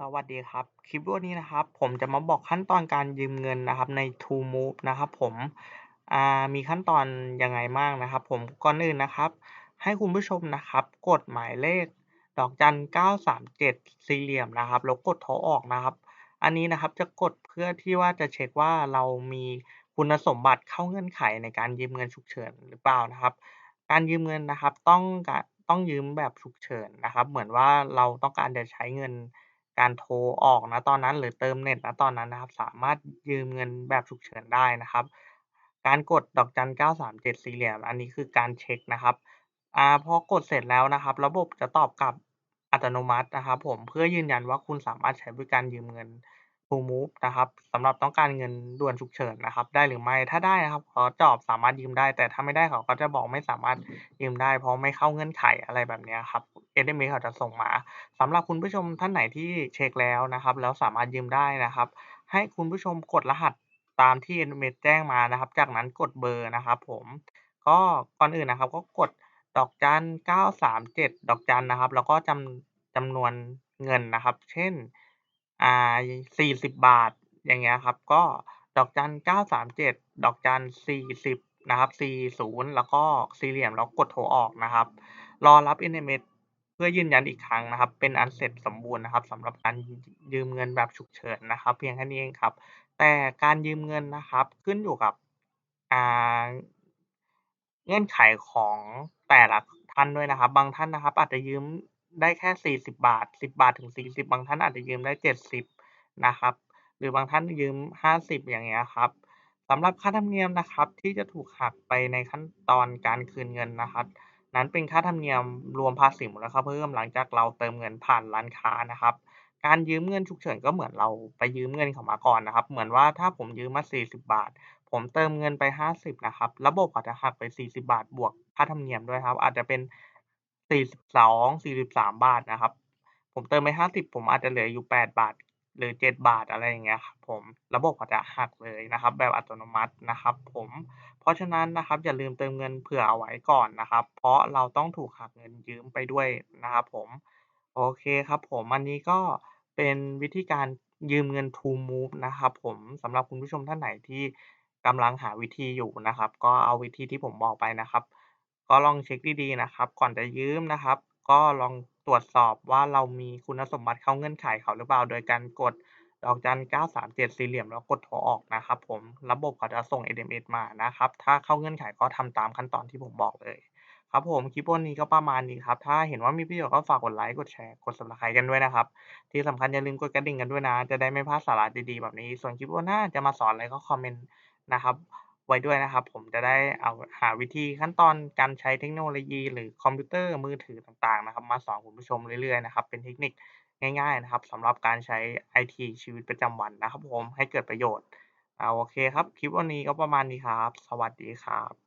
สวัสดีครับ คลิปวันนี้นะครับ ผมจะมาบอกขั้นตอนการยืมเงินนะครับใน TrueMove นะครับ ผมมีขั้นตอนยังไงบ้างนะครับ ผมก่อนอื่นนะครับ ให้คุณผู้ชมนะครับ กดหมายเลข ดอกจัน 937 สี่เหลี่ยมนะครับแล้วกดโทรออกนะครับ อันนี้นะครับจะกดเพื่อที่ว่าจะเช็คว่าเรามีคุณสมบัติเข้าเงื่อนไขในการยืมเงินฉุกเฉินหรือเปล่านะครับ การยืมเงินนะครับต้องการต้องยืมแบบฉุกเฉินนะครับ เหมือนว่าเราต้องการจะใช้เงิน การโทรออก ณ ตอนนั้น หรือเติมเน็ต ณ ตอนนั้นนะครับ สามารถยืมเงินแบบฉุกเฉินได้นะครับ การกดดอกจัน 937 สี่เหลี่ยม อันนี้คือการเช็คนะครับ อ่า พอกดเสร็จแล้วนะครับ ระบบจะตอบกลับอัตโนมัตินะครับผม เพื่อยืนยันว่าคุณสามารถใช้บริการยืมเงิน TrueMove นะครับ สำหรับต้องการเงินด่วนฉุกเฉินนะครับ ได้หรือไม่ ถ้าได้นะครับเขาตอบสามารถยืมได้ แต่ถ้าไม่ได้เขาก็จะบอกไม่สามารถยืมได้ เพราะไม่เข้าเงื่อนไขอะไรแบบนี้ครับ SMS เขาจะส่งมาสำหรับคุณผู้ชมท่านไหนที่เช็คแล้วนะครับ แล้วสามารถยืมได้นะครับ ให้คุณผู้ชมกดรหัสตามที่ SMS แจ้งมานะครับ จากนั้นกดเบอร์นะครับ ผม ก็ก่อนอื่นนะครับ ก็กดดอกจัน 937 ดอกจันนะครับ แล้วก็จำจำนวนเงินนะครับ เช่น อ่า 40 บาท อย่างเงี้ยครับ ก็ดอกจัน 937 ดอกจัน 40 นะครับ 40 แล้วก็สี่เหลี่ยม แล้วกดโทรออกนะครับ รอรับ SMS เพื่อยืนยันอีกครั้งนะครับ เป็นอันเสร็จสมบูรณ์นะครับสำหรับการยืมเงินแบบฉุกเฉินนะครับ เพียงแค่นี้เองครับ แต่การยืมเงินนะครับ ขึ้นอยู่กับ อ่า เงื่อนไขของแต่ละท่านด้วยนะครับ บางท่านนะครับ อาจจะยืม ได้แค่ 40 บาท 10 บาทถึง 40 บางท่านอาจจะยืมได้ 70 นะครับ หรือบางท่านยืม 50 อย่างเงี้ยครับสำหรับค่าธรรมเนียมนะครับ ที่จะถูกหักไปในขั้นตอนการคืนเงินนะครับ นั้นเป็นค่าธรรมเนียมรวมภาษีมูลค่าเพิ่มหลังจากเราเติมเงินผ่านร้านค้านะครับ การยืมเงินฉุกเฉินก็เหมือนเราไปยืมเงินเขามาก่อนนะครับ เหมือนว่าถ้าผมยืมมา 40 บาท ผมเติมเงินไป 50 นะครับ ระบบเขาจะหักไป 40 บาท บวกค่าธรรมเนียมด้วยครับ อาจจะเป็น 42 43บสองสี่สิบสามบาทนะครับ ผมเติมไป50ผมอาจจะเหลืออยู่8บาท หรือ7บาทอะไรอย่างเงี้ยครับผมระบบเขาจะหักเลยนะครับ แบบอัตโนมัตินะครับ ผม เพราะฉะนั้นนะครับ อย่าลืมเติมเงินเผื่อเอาไว้ก่อนนะครับ เพราะเราต้องถูกหักเงินยืมไปด้วยนะครับผมโอเคครับ ผมอันนี้ก็เป็นวิธีการยืมเงิน TrueMove นะครับ ผมสำหรับคุณผู้ชมท่านไหนที่กำลังหาวิธีอยู่นะครับ ก็เอาวิธีที่ผมบอกไปนะครับ ก็ลองเช็คดีๆนะครับ ก่อนจะยืมนะครับ ก็ลองตรวจสอบว่าเรามีคุณสมบัติเข้าเงื่อนไขเขาหรือเปล่า โดยการกดดอกจัน 937 สี่เหลี่ยมแล้วกดโทรออกนะครับ ผม ระบบเขาจะส่ง SMS มานะครับ ถ้าเข้าเงื่อนไขก็ทำตามขั้นตอนที่ผมบอกเลย ครับผม คลิปวันนี้ก็ประมาณนี้ครับ ถ้าเห็นว่ามีประโยชน์ก็ฝากกดไลค์ กดแชร์ กด Subscribe กันด้วยนะครับ ที่สำคัญอย่าลืมกดกระดิ่งกันด้วยนะ จะได้ไม่พลาดสาระดีๆแบบนี้ ส่วนคลิปหน้าจะมาสอนอะไรก็คอมเมนต์นะครับ ไว้ด้วยนะครับ ผมจะได้เอาหาวิธีขั้นตอนการใช้เทคโนโลยี หรือคอมพิวเตอร์มือถือต่างๆนะครับ มาสอนคุณผู้ชมเรื่อยๆนะครับ เป็นเทคนิคง่ายๆนะครับสำหรับการใช้ไอทีชีวิตประจำวันนะครับ ผมให้เกิดประโยชน์เอาโอเคครับ คลิปวันนี้ก็ประมาณนี้ครับ สวัสดีครับ